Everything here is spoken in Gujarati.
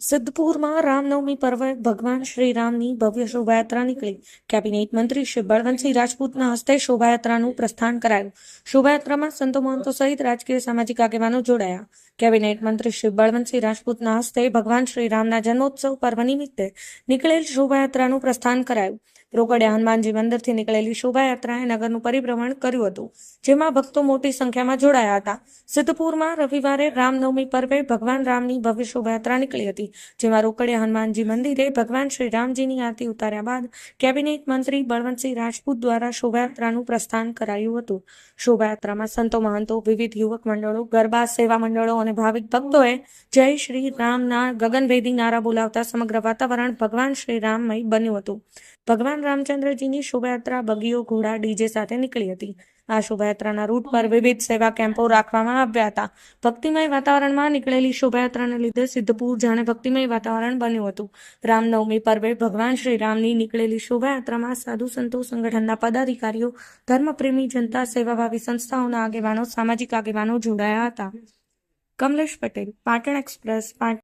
સિદ્ધપુરમાં રામનવમી પર્વે ભગવાન શ્રી રામની ભવ્ય શોભાયાત્રા નીકળી. કેબિનેટ મંત્રી શ્રી બળવંતસિંહ રાજપૂતના હસ્તે શોભાયાત્રાનું પ્રસ્થાન કરાયું. શોભાયાત્રામાં સંતો મહંતો સહિત રાજકીય સામાજિક આગેવાનો જોડાયા. કેબિનેટ મંત્રી શ્રી બળવંતસિંહ રાજપૂતના હસ્તે ભગવાન શ્રી રામના જન્મોત્સવ પર્વ નિમિત્તે નીકળેલ શોભાયાત્રાનું પ્રસ્થાન કરાયું. રોકડિયા હનુમાનજી મંદિરથી નીકળેલી શોભાયાત્રાએ નગરનું પરિભ્રમણ કર્યું હતું, જેમાં ભક્તો મોટી સંખ્યામાં જોડાયા હતા. સિદ્ધપુરમાં રવિવારે રામનવમી પર્વે ભગવાન રામની ભવ્ય શોભાયાત્રા નીકળી હતી, જેમાં રોકડિયા હનુમાનજી મંદિરે ભગવાન શ્રી રામજીની આરતી ઉતાર્યા બાદ કેબિનેટ મંત્રી બળવંતસિંહ રાજપૂત દ્વારા શોભાયાત્રાનું પ્રસ્થાન કરાયું હતું. શોભાયાત્રામાં સંતો મહંતો, વિવિધ યુવક મંડળો, ગરબા સેવા મંડળો અને ભાવિક ભક્તોએ જય શ્રી રામના ગગનભેદી નારા બોલાવતા સમગ્ર વાતાવરણ ભગવાન શ્રી રામમય બન્યું હતું. ભગવાન રામચંદ્રજીની શોભાયાત્રા બગીઓ ઘોડા ડીજે સાથે નીકળી હતી. આ શોભાયાત્રાના રૂટ પર વિવિધ સેવા કેમ્પો રાખવામાં આવ્યા હતા. ભક્તિમય વાતાવરણમાં નીકળેલી શોભાયાત્રાને લીધે સિદ્ધપુર જાણે ભક્તિમય વાતાવરણ બન્યું હતું. રામનવમી પર્વે ભગવાન શ્રી રામની નીકળેલી શોભાયાત્રામાં સાધુ સંતો સંગઠનના પદાધિકારીઓ, ધર્મપ્રેમી જનતા, સેવાભાવી સંસ્થાઓના આગેવાનો, સામાજિક આગેવાનો જોડાયા હતા. Kamlesh Patel, Pattern Express, Pattern